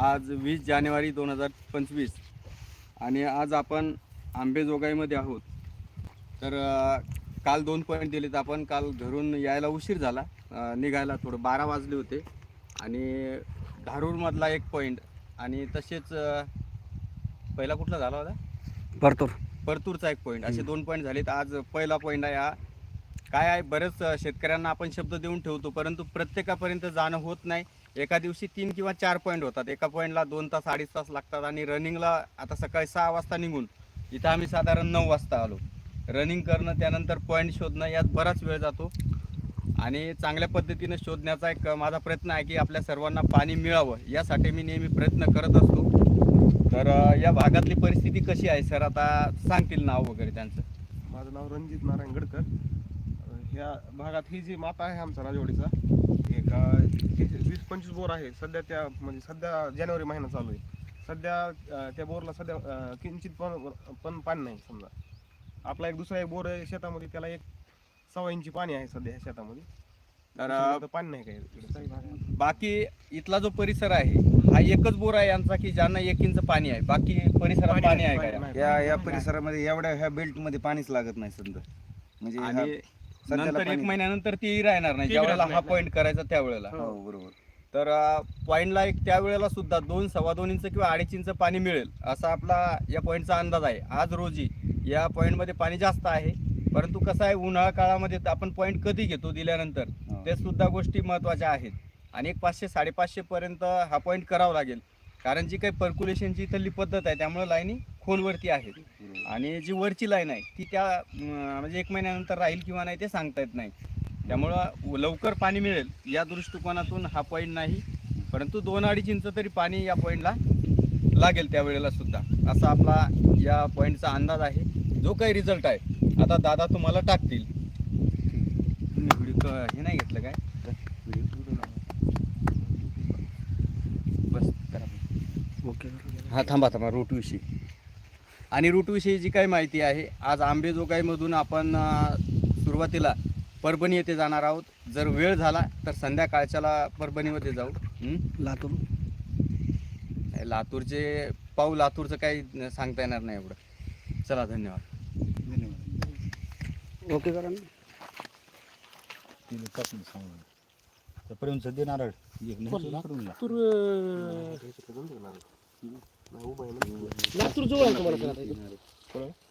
आज वीस जानेवारी दोन हजार पंचवीस. आणि आज आपण आंबेजोगाईमध्ये आहोत. तर काल दोन पॉईंट दिलेत आपण. काल घरून यायला उशीर झाला. निघायला थोडं बारा वाजले होते. आणि धारूरमधला एक पॉईंट आणि तसेच पहिला कुठला झाला होता? परतूर. परतूरचा एक पॉईंट असे दोन पॉईंट झालेत. आज पहिला पॉईंट आहे हा. काय आहे? बरेच शेतकऱ्यांना आपण शब्द देऊन ठेवतो परंतु प्रत्येकापर्यंत जाणं होत नाही. एका दिवशी तीन किंवा चार पॉईंट होतात. एका पॉईंटला दोन तास अडीच तास लागतात आणि रनिंगला आता सकाळी सहा वाजता निघून इथं आम्ही साधारण नऊ वाजता आलो. रनिंग करणं त्यानंतर पॉईंट शोधणं यात बराच वेळ जातो. आणि चांगल्या पद्धतीनं शोधण्याचा एक माझा प्रयत्न आहे की आपल्या सर्वांना पाणी मिळावं यासाठी मी नेहमी प्रयत्न करत असतो. तर या भागातली परिस्थिती कशी आहे? सर आता सांगतील नाव वगैरे त्यांचं. माझं नाव रणजित नारायण गडकर. ह्या भागात ही जी माता आहे आमचा राजवाडीचा एक वीस पंचवीस बोर आहे सध्या त्या म्हणजे सध्या जानेवारी महिना चालू आहे. सध्या त्या बोरला सध्या किंचित पण पण पाणी नाही समजा. आपला एक दुसरा एक बोर आहे शेतामध्ये त्याला एक सव्वा इंची पाणी आहे सध्या शेतामध्ये. तर पाणी नाही काही बाकी इथला जो परिसर आहे हा एकच बोर आहे यांचा की ज्यांना एक इंच पाणी आहे? बाकी परिसरात पाणी आहे का? या या. परिसरामध्ये एवढ्या ह्या बेल्टमध्ये पाणीच लागत नाही समजा म्हणजे सध्याला नंतर एक पाणी- महिन्यानंतर ती राहणार नाही. ती ज्या वेळेला हा. पॉईंट करायचा त्यावेळेला. हो बरोबर. तर पॉईंटला एक त्यावेळेला सुद्धा दोन सव्वा दोन इंच किंवा अडीच इंच पाणी मिळेल असा आपला या पॉईंटचा अंदाज आहे. आज रोजी या पॉईंटमध्ये पाणी जास्त आहे. परंतु कसं आहे उन्हाळा काळामध्ये तर आपण पॉईंट कधी घेतो दिल्यानंतर हो. ते सुद्धा गोष्टी महत्त्वाच्या आहेत. आणि एक पाचशे साडेपाचशे पर्यंत हा पॉईंट करावा लागेल. कारण जी काही पर्क्युलेशनची इथली पद्धत आहे त्यामुळे लाईनी खोलवरती आहेत. आणि जी वरची लाईन आहे ती त्या म्हणजे एक महिन्यानंतर राहील किंवा नाही ते सांगता येत नाही. त्यामुळं लवकर पाणी मिळेल या दृष्टिकोनातून हा पॉईंट नाही. परंतु दोन अडीच इंच तरी पाणी या पॉईंटला लागेल त्यावेळेला सुद्धा. असा आपला या पॉईंटचा अंदाज आहे. जो काही रिझल्ट आहे आता दादा तुम्हाला टाकतील. तुम्ही व्हिडिओ हे नाही घेतलं काय बस करा ओके हा थांबा थांबा रूटविषयी आणि रूटविषयी जी काही माहिती आहे आज आंबेजोगाईमधून आपण सुरुवातीला परभणी येथे जाणार आहोत. जर वेळ झाला तर संध्याकाळच्याला परभणीमध्ये जाऊ? लातूर. लातूरचे पाहू लातूरचं काही सांगता येणार नाही एवढं. चला धन्यवाद. ओके करा सध्या नारळ एक नाही लाकडून ला. उभं आहे ना. लातूर जवळ आहे तुम्हाला